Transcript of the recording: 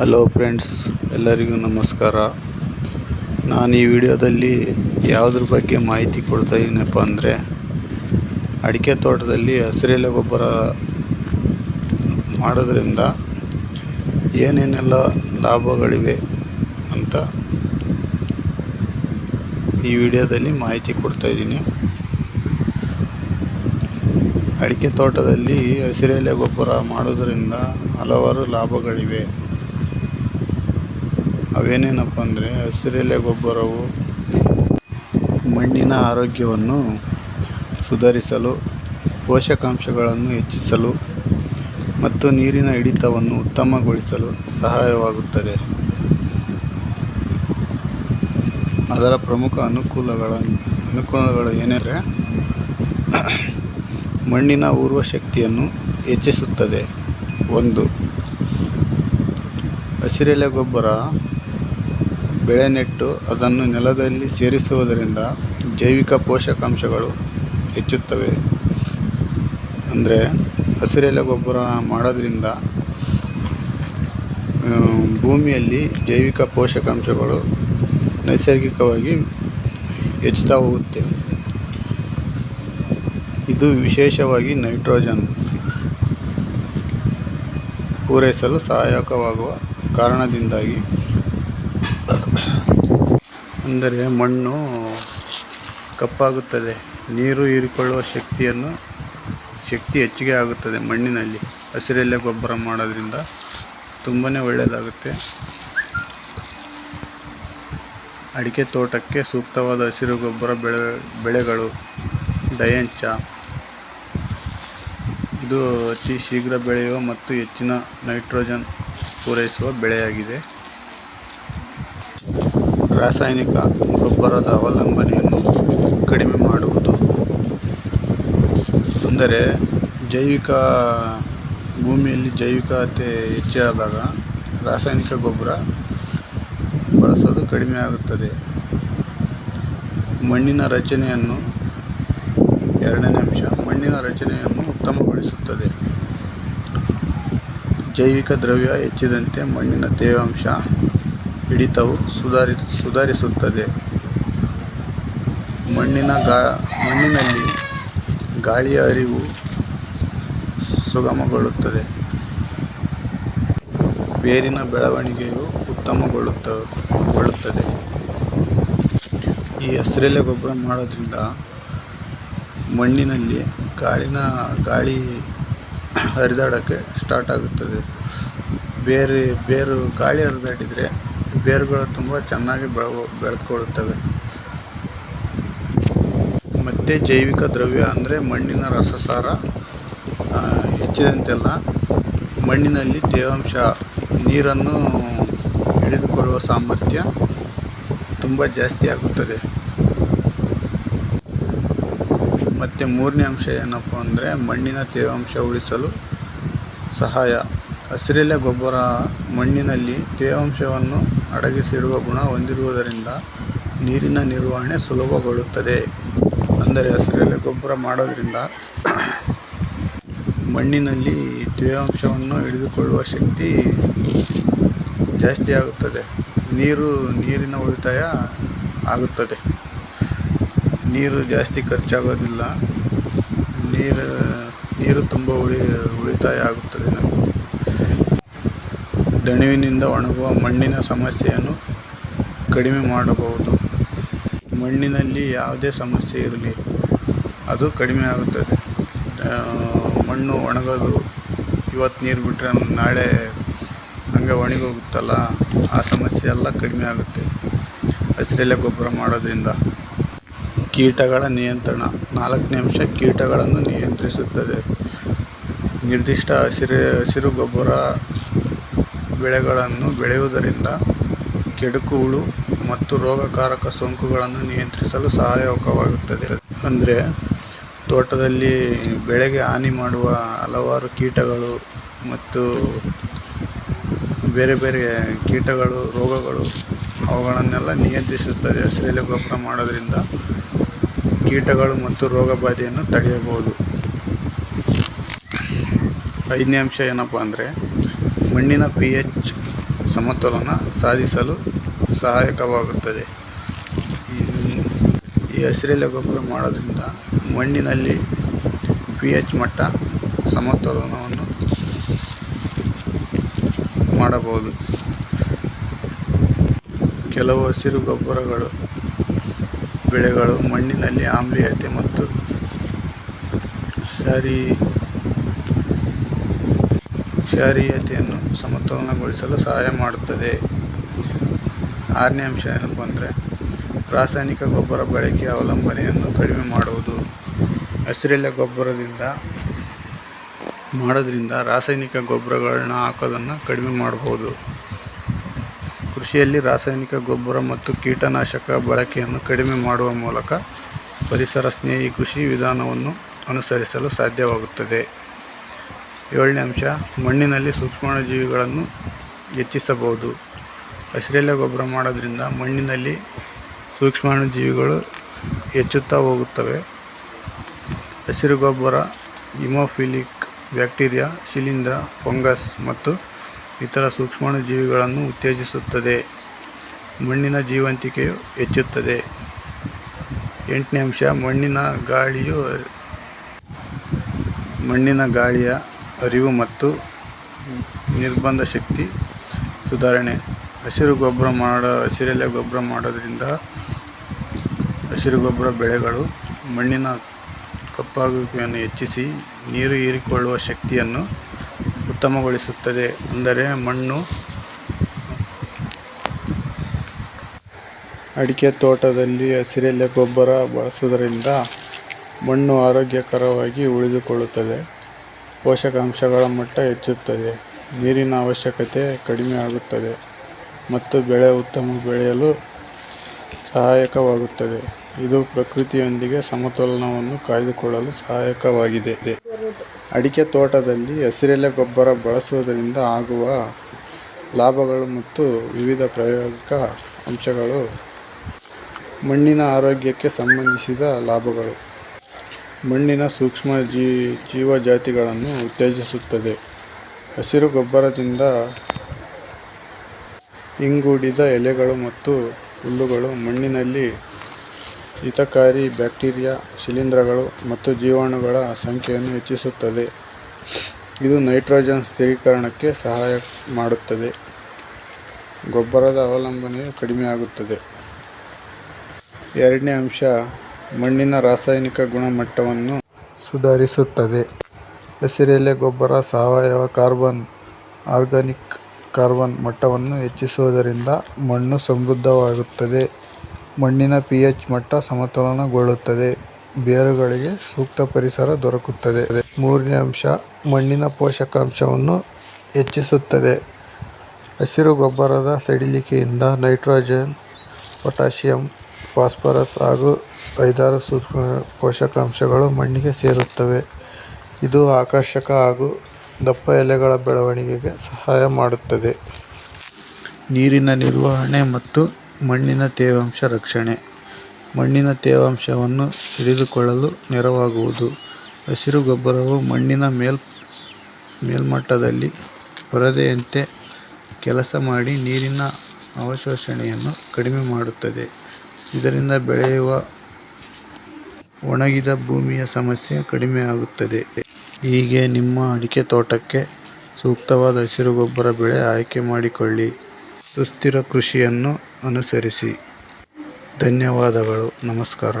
Hello friends ಎಲ್ಲರಿಗೂ ನಮಸ್ಕಾರ. ನಾನು ಈ ವಿಡಿಯೋದಲ್ಲಿ ಯಾವುದ್ರ ಬಗ್ಗೆ ಮಾಹಿತಿ ಕೊಡ್ತಾ ಇದ್ದೀನಪ್ಪ ಅಂದರೆ, ಅಡಿಕೆ ತೋಟದಲ್ಲಿ ಹಸಿರೆಲೆ ಗೊಬ್ಬರ ಮಾಡೋದ್ರಿಂದ ಏನೇನೆಲ್ಲ ಲಾಭಗಳಿವೆ ಅಂತ ಈ ವಿಡಿಯೋದಲ್ಲಿ ಮಾಹಿತಿ ಕೊಡ್ತಾ ಇದ್ದೀನಿ ಅಡಿಕೆ ತೋಟದಲ್ಲಿ ಹಸಿರೆಲೆ ಗೊಬ್ಬರ ಮಾಡೋದರಿಂದ ಹಲವಾರು ಲಾಭಗಳಿವೆ. ಅವೇನೇನಪ್ಪ ಅಂದರೆ ಹಸಿರೆಲೆ ಗೊಬ್ಬರವು ಮಣ್ಣಿನ ಆರೋಗ್ಯವನ್ನು ಸುಧಾರಿಸಲು, ಪೋಷಕಾಂಶಗಳನ್ನು ಹೆಚ್ಚಿಸಲು ಮತ್ತು ನೀರಿನ ಹಿಡಿತವನ್ನು ಉತ್ತಮಗೊಳಿಸಲು ಸಹಾಯವಾಗುತ್ತದೆ. ಅದರ ಪ್ರಮುಖ ಅನುಕೂಲಗಳ, ಅನುಕೂಲಗಳು ಏನೆಂದರೆ ಮಣ್ಣಿನ ಊರ್ವ ಶಕ್ತಿಯನ್ನು ಹೆಚ್ಚಿಸುತ್ತದೆ. ಒಂದು, ಹಸಿರೆಲೆ ಗೊಬ್ಬರ ಬೆಳೆ ನೆಟ್ಟು ಅದನ್ನು ನೆಲದಲ್ಲಿ ಸೇರಿಸುವುದರಿಂದ ಜೈವಿಕ ಪೋಷಕಾಂಶಗಳು ಹೆಚ್ಚುತ್ತವೆ. ಅಂದರೆ ಹಸಿರೆಲೆ ಗೊಬ್ಬರ ಮಾಡೋದ್ರಿಂದ ಭೂಮಿಯಲ್ಲಿ ಜೈವಿಕ ಪೋಷಕಾಂಶಗಳು ನೈಸರ್ಗಿಕವಾಗಿ ಹೆಚ್ಚುತ್ತಾ ಹೋಗುತ್ತೆ. ಇದು ವಿಶೇಷವಾಗಿ ನೈಟ್ರೋಜನ್ ಪೂರೈಸಲು ಸಹಾಯಕವಾಗುವ ಕಾರಣದಿಂದಾಗಿ ಅಂದರೆ ಮಣ್ಣು ಕಪ್ಪಾಗುತ್ತದೆ. ನೀರು ಹೀರಿಕೊಳ್ಳುವ ಶಕ್ತಿಯನ್ನು ಶಕ್ತಿ ಹೆಚ್ಚಿಗೆ ಆಗುತ್ತದೆ ಮಣ್ಣಿನಲ್ಲಿ. ಹಸಿರೆಲೆ ಗೊಬ್ಬರ ಮಾಡೋದ್ರಿಂದ ತುಂಬಾ ಒಳ್ಳೆಯದಾಗುತ್ತೆ. ಅಡಿಕೆ ತೋಟಕ್ಕೆ ಸೂಕ್ತವಾದ ಹಸಿರು ಗೊಬ್ಬರ ಬೆಳೆ, ಬೆಳೆಗಳು ಡಯಂಚ ಇದು ಅತಿ ಶೀಘ್ರ ಬೆಳೆಯುವ ಮತ್ತು ಹೆಚ್ಚಿನ ನೈಟ್ರೋಜನ್ ಪೂರೈಸುವ ಬೆಳೆಯಾಗಿದೆ. ರಾಸಾಯನಿಕ ಗೊಬ್ಬರದ ಅವಲಂಬನೆಯನ್ನು ಕಡಿಮೆ ಮಾಡುವುದು. ಅಂದರೆ ಜೈವಿಕ ಭೂಮಿಯಲ್ಲಿ ಜೈವಿಕತೆ ಹೆಚ್ಚಾದಾಗ ರಾಸಾಯನಿಕ ಗೊಬ್ಬರ ಬಳಸೋದು ಕಡಿಮೆ ಆಗುತ್ತದೆ. ಮಣ್ಣಿನ ರಚನೆಯನ್ನು ಎರಡನೇ ಅಂಶ, ಮಣ್ಣಿನ ರಚನೆಯನ್ನು ಉತ್ತಮಗೊಳಿಸುತ್ತದೆ. ಜೈವಿಕ ದ್ರವ್ಯ ಹೆಚ್ಚಿದಂತೆ ಮಣ್ಣಿನ ತೇವಾಂಶ ಹಿಡಿತವು ಸುಧಾರಿ, ಸುಧಾರಿಸುತ್ತದೆ. ಮಣ್ಣಿನ ಗಾ, ಮಣ್ಣಿನಲ್ಲಿ ಗಾಳಿಯ ಅರಿವು ಸುಗಮಗೊಳ್ಳುತ್ತದೆ. ಬೇರಿನ ಬೆಳವಣಿಗೆಯು ಉತ್ತಮಗೊಳ್ಳುತ್ತ ಗೊಳ್ಳುತ್ತದೆ ಈ ಹಸಿರೆಲೆ ಗೊಬ್ಬರ ಮಾಡೋದ್ರಿಂದ ಮಣ್ಣಿನಲ್ಲಿ ಗಾಳಿನ, ಗಾಳಿ ಹರಿದಾಡೋಕ್ಕೆ ಸ್ಟಾರ್ಟ್ ಆಗುತ್ತದೆ. ಬೇರೆ, ಬೇರು ಗಾಳಿ ಹರಿದಾಡಿದರೆ ಬೇರುಗಳು ತುಂಬ ಚೆನ್ನಾಗಿ ಬೆಳೆ ಬೆಳೆದುಕೊಳ್ಳುತ್ತವೆ. ಮತ್ತು ಜೈವಿಕ ದ್ರವ್ಯ ಅಂದರೆ ಮಣ್ಣಿನ ರಸಸಾರ ಹೆಚ್ಚಿದಂತೆಲ್ಲ ಮಣ್ಣಿನಲ್ಲಿ ತೇವಾಂಶ, ನೀರನ್ನು ಹಿಡಿದುಕೊಳ್ಳುವ ಸಾಮರ್ಥ್ಯ ತುಂಬ ಜಾಸ್ತಿ ಆಗುತ್ತದೆ. ಮತ್ತು ಮೂರನೇ ಅಂಶ ಏನಪ್ಪ ಅಂದರೆ ಮಣ್ಣಿನ ತೇವಾಂಶ ಉಳಿಸಲು ಸಹಾಯ. ಹಸಿರೆಲೆ ಗೊಬ್ಬರ ಮಣ್ಣಿನಲ್ಲಿ ತೇವಾಂಶವನ್ನು ಅಡಗಿಸಿಡುವ ಗುಣ ಹೊಂದಿರುವುದರಿಂದ ನೀರಿನ ನಿರ್ವಹಣೆ ಸುಲಭಗೊಳ್ಳುತ್ತದೆ. ಅಂದರೆ ಹಸಿರೆಲೆ ಗೊಬ್ಬರ ಮಾಡೋದರಿಂದ ಮಣ್ಣಿನಲ್ಲಿ ತೇವಾಂಶವನ್ನು ಹಿಡಿದುಕೊಳ್ಳುವ ಶಕ್ತಿ ಜಾಸ್ತಿ ಆಗುತ್ತದೆ. ನೀರು ನೀರಿನ ಉಳಿತಾಯ ಆಗುತ್ತದೆ. ನೀರು ಜಾಸ್ತಿ ಖರ್ಚಾಗೋದಿಲ್ಲ. ನೀರು ನೀರು ತುಂಬ ಉಳಿ, ಉಳಿತಾಯ ಆಗುತ್ತದೆ ನಮಗೆ. ದಣಿವಿನಿಂದ ಒಣಗುವ ಮಣ್ಣಿನ ಸಮಸ್ಯೆಯನ್ನು ಕಡಿಮೆ ಮಾಡಬಹುದು. ಮಣ್ಣಿನಲ್ಲಿ ಯಾವುದೇ ಸಮಸ್ಯೆ ಇರಲಿ, ಅದು ಕಡಿಮೆ ಆಗುತ್ತದೆ. ಮಣ್ಣು ಒಣಗೋದು, ಇವತ್ತು ನೀರು ಬಿಟ್ಟರೆ ನಾಳೆ ಹಂಗೆ ಒಣಗೋಗುತ್ತಲ್ಲ, ಆ ಸಮಸ್ಯೆ ಎಲ್ಲ ಕಡಿಮೆ ಆಗುತ್ತೆ. ಹಸಿರೆಲೆ ಗೊಬ್ಬರ ಮಾಡೋದ್ರಿಂದ ಕೀಟಗಳ ನಿಯಂತ್ರಣ, ನಾಲ್ಕನೇ ಅಂಶ ಕೀಟಗಳನ್ನು ನಿಯಂತ್ರಿಸುತ್ತದೆ. ನಿರ್ದಿಷ್ಟ ಹಸಿರು ಹಸಿರು ಗೊಬ್ಬರ ಬೆಳೆಗಳನ್ನು ಬೆಳೆಯುವುದರಿಂದ ಕೆಡುಕು ಮತ್ತು ರೋಗಕಾರಕ ಸೋಂಕುಗಳನ್ನು ನಿಯಂತ್ರಿಸಲು ಸಹಾಯಕವಾಗುತ್ತದೆ. ಅಂದರೆ ತೋಟದಲ್ಲಿ ಬೆಳೆಗೆ ಹಾನಿ ಮಾಡುವ ಹಲವಾರು ಕೀಟಗಳು ಮತ್ತು ಬೇರೆ ಬೇರೆ ಕೀಟಗಳು, ರೋಗಗಳು ಅವುಗಳನ್ನೆಲ್ಲ ನಿಯಂತ್ರಿಸುತ್ತದೆ. ಹಸಿರೆಲೆ ಗೊಬ್ಬರ ಮಾಡೋದ್ರಿಂದ ಕೀಟಗಳು ಮತ್ತು ರೋಗ ಬಾಧೆಯನ್ನು ತಡೆಯಬಹುದು. ಐದನೇ ಅಂಶ ಏನಪ್ಪ ಅಂದರೆ ಮಣ್ಣಿನ ಪಿ ಎಚ್ ಸಮತೋಲನ ಸಾಧಿಸಲು ಸಹಾಯಕವಾಗುತ್ತದೆ. ಈ- ಹಸಿರೆಲೆ ಗೊಬ್ಬರ ಮಾಡೋದ್ರಿಂದ ಮಣ್ಣಿನಲ್ಲಿ ಪಿ ಎಚ್ ಮಟ್ಟ ಸಮತೋಲನವನ್ನು ಮಾಡಬಹುದು. ಕೆಲವು ಹಸಿರು ಗೊಬ್ಬರಗಳು, ಬೆಳೆಗಳು ಮಣ್ಣಿನಲ್ಲಿ ಆಮ್ಲೀಯತೆ ಮತ್ತು ಕ್ಷಾರೀ ಕ್ಷಾರೀಯತೆಯನ್ನು ಸಮತೋಲನಗೊಳಿಸಲು ಸಹಾಯ ಮಾಡುತ್ತದೆ. ಆರನೇ ಅಂಶ ಏನಪ್ಪ ಅಂದರೆ ರಾಸಾಯನಿಕ ಗೊಬ್ಬರ ಬಳಕೆ ಅವಲಂಬನೆಯನ್ನು ಕಡಿಮೆ ಮಾಡುವುದು. ಹಸಿರೆಲೆ ಗೊಬ್ಬರದಿಂದ ಮಾಡೋದ್ರಿಂದ ರಾಸಾಯನಿಕ ಗೊಬ್ಬರಗಳನ್ನ ಹಾಕೋದನ್ನು ಕಡಿಮೆ ಮಾಡ್ಬೋದು. ಕೃಷಿಯಲ್ಲಿ ರಾಸಾಯನಿಕ ಗೊಬ್ಬರ ಮತ್ತು ಕೀಟನಾಶಕ ಬಳಕೆಯನ್ನು ಕಡಿಮೆ ಮಾಡುವ ಮೂಲಕ ಪರಿಸರ ಸ್ನೇಹಿ ಕೃಷಿ ವಿಧಾನವನ್ನು ಅನುಸರಿಸಲು ಸಾಧ್ಯವಾಗುತ್ತದೆ. ಏಳನೇ ಅಂಶ, ಮಣ್ಣಿನಲ್ಲಿ ಸೂಕ್ಷ್ಮಾಣುಜೀವಿಗಳನ್ನು ಹೆಚ್ಚಿಸಬಹುದು. ಹಸಿರೆಲೆ ಗೊಬ್ಬರ ಮಾಡೋದ್ರಿಂದ ಮಣ್ಣಿನಲ್ಲಿ ಸೂಕ್ಷ್ಮಾಣುಜೀವಿಗಳು ಹೆಚ್ಚುತ್ತಾ ಹೋಗುತ್ತವೆ. ಹಸಿರು ಗೊಬ್ಬರ, ಹಿಮೋಫಿಲಿಕ್ ಬ್ಯಾಕ್ಟೀರಿಯಾ, ಶಿಲೀಂಧ್ರ, ಫಂಗಸ್ ಮತ್ತು ಇತರ ಸೂಕ್ಷ್ಮಾಣುಜೀವಿಗಳನ್ನು ಉತ್ತೇಜಿಸುತ್ತದೆ. ಮಣ್ಣಿನ ಜೀವಂತಿಕೆಯು ಹೆಚ್ಚುತ್ತದೆ. ಎಂಟನೇ ಅಂಶ, ಮಣ್ಣಿನ ಗಾಳಿಯು, ಮಣ್ಣಿನ ಗಾಳಿಯ ಹರಿವು ಮತ್ತು ನಿರ್ಬಂಧ ಶಕ್ತಿ ಸುಧಾರಣೆ. ಹಸಿರು ಗೊಬ್ಬರ ಮಾಡೋ, ಹಸಿರೆಲೆ ಗೊಬ್ಬರ ಮಾಡೋದ್ರಿಂದ ಹಸಿರು ಗೊಬ್ಬರ ಬೆಳೆಗಳು ಮಣ್ಣಿನ ಕಪ್ಪಾಗುವಿಕೆಯನ್ನು ಹೆಚ್ಚಿಸಿ ನೀರು ಹೀರಿಕೊಳ್ಳುವ ಶಕ್ತಿಯನ್ನು ಉತ್ತಮಗೊಳಿಸುತ್ತದೆ. ಅಂದರೆ ಮಣ್ಣು ಅಡಿಕೆ ತೋಟದಲ್ಲಿ ಹಸಿರೆಲೆ ಗೊಬ್ಬರ ಬಳಸುವುದರಿಂದ ಮಣ್ಣು ಆರೋಗ್ಯಕರವಾಗಿ ಉಳಿದುಕೊಳ್ಳುತ್ತದೆ. ಪೋಷಕಾಂಶಗಳ ಮಟ್ಟ ಹೆಚ್ಚುತ್ತದೆ. ನೀರಿನ ಅವಶ್ಯಕತೆ ಕಡಿಮೆ ಆಗುತ್ತದೆ ಮತ್ತು ಬೆಳೆ ಉತ್ತಮ ಬೆಳೆಯಲು ಸಹಾಯಕವಾಗುತ್ತದೆ. ಇದು ಪ್ರಕೃತಿಯೊಂದಿಗೆ ಸಮತೋಲನವನ್ನು ಕಾಯ್ದುಕೊಳ್ಳಲು ಸಹಾಯಕವಾಗಿದೆ. ಅಡಿಕೆ ತೋಟದಲ್ಲಿ ಹಸಿರೆಲೆ ಗೊಬ್ಬರ ಬಳಸುವುದರಿಂದ ಆಗುವ ಲಾಭಗಳು ಮತ್ತು ವಿವಿಧ ಪ್ರಾಯೋಗಿಕ ಅಂಶಗಳು ಮಣ್ಣಿನ ಆರೋಗ್ಯಕ್ಕೆ ಸಂಬಂಧಿಸಿದ ಲಾಭಗಳು. ಮಣ್ಣಿನ ಸೂಕ್ಷ್ಮ ಜೀ, ಜೀವಜಾತಿಗಳನ್ನು ಉತ್ತೇಜಿಸುತ್ತದೆ. ಹಸಿರು ಗೊಬ್ಬರದಿಂದ ಇಂಗೂಡಿದ ಎಲೆಗಳು ಮತ್ತು ಹುಲ್ಲುಗಳು ಮಣ್ಣಿನಲ್ಲಿ ಹಿತಕಾರಿ ಬ್ಯಾಕ್ಟೀರಿಯಾ, ಶಿಲೀಂಧ್ರಗಳು ಮತ್ತು ಜೀವಾಣುಗಳ ಸಂಖ್ಯೆಯನ್ನು ಹೆಚ್ಚಿಸುತ್ತದೆ. ಇದು ನೈಟ್ರೋಜನ್ ಸ್ಥಿರೀಕರಣಕ್ಕೆ ಸಹಾಯ ಮಾಡುತ್ತದೆ. ಗೊಬ್ಬರದ ಅವಲಂಬನೆಯು ಕಡಿಮೆಯಾಗುತ್ತದೆ. ಎರಡನೇ ಅಂಶ ಮಣ್ಣಿನ ರಾಸಾಯನಿಕ ಗುಣಮಟ್ಟವನ್ನು ಸುಧಾರಿಸುತ್ತದೆ. ಹಸಿರೆಲೆ ಗೊಬ್ಬರ, ಸಾವಯವ ಕಾರ್ಬನ್, ಆರ್ಗಾನಿಕ್ ಕಾರ್ಬನ್ ಮಟ್ಟವನ್ನು ಹೆಚ್ಚಿಸುವುದರಿಂದ ಮಣ್ಣು ಸಮೃದ್ಧವಾಗುತ್ತದೆ. ಮಣ್ಣಿನ ಪಿ ಎಚ್ ಮಟ್ಟ ಸಮತೋಲನಗೊಳ್ಳುತ್ತದೆ. ಬೇರುಗಳಿಗೆ ಸೂಕ್ತ ಪರಿಸರ ದೊರಕುತ್ತದೆ. ಮೂರನೇ ಅಂಶ, ಮಣ್ಣಿನ ಪೋಷಕಾಂಶವನ್ನು ಹೆಚ್ಚಿಸುತ್ತದೆ. ಹಸಿರು ಗೊಬ್ಬರದ ಸಡಿಲಿಕೆಯಿಂದ ನೈಟ್ರೋಜನ್, ಪೊಟ್ಯಾಷಿಯಂ, ಫಾಸ್ಫರಸ್ ಹಾಗೂ ಐದಾರು ಸೂಕ್ಷ್ಮ ಪೋಷಕಾಂಶಗಳು ಮಣ್ಣಿಗೆ ಸೇರುತ್ತವೆ. ಇದು ಆಕರ್ಷಕ ಹಾಗೂ ದಪ್ಪ ಎಲೆಗಳ ಬೆಳವಣಿಗೆಗೆ ಸಹಾಯ ಮಾಡುತ್ತದೆ. ನೀರಿನ ನಿರ್ವಹಣೆ ಮತ್ತು ಮಣ್ಣಿನ ತೇವಾಂಶ ರಕ್ಷಣೆ. ಮಣ್ಣಿನ ತೇವಾಂಶವನ್ನು ಹಿಡಿದುಕೊಳ್ಳಲು ನೆರವಾಗುವುದು. ಹಸಿರು ಗೊಬ್ಬರವು ಮಣ್ಣಿನ ಮೇಲ್, ಮೇಲ್ಮಟ್ಟದಲ್ಲಿ ಪರದೆಯಂತೆ ಕೆಲಸ ಮಾಡಿ ನೀರಿನ ಅವಶೋಷಣೆಯನ್ನು ಕಡಿಮೆ ಮಾಡುತ್ತದೆ. ಇದರಿಂದ ಬೆಳೆಯುವ ಒಣಗಿದ ಭೂಮಿಯ ಸಮಸ್ಯೆ ಕಡಿಮೆಯಾಗುತ್ತದೆ ಹೀಗೆ ನಿಮ್ಮ ಅಡಿಕೆ ತೋಟಕ್ಕೆ ಸೂಕ್ತವಾದ ಹಸಿರು ಗೊಬ್ಬರ ಬೆಳೆ ಆಯ್ಕೆ ಮಾಡಿಕೊಳ್ಳಿ. ಸುಸ್ಥಿರ ಕೃಷಿಯನ್ನು ಅನುಸರಿಸಿ. ಧನ್ಯವಾದಗಳು. ನಮಸ್ಕಾರ.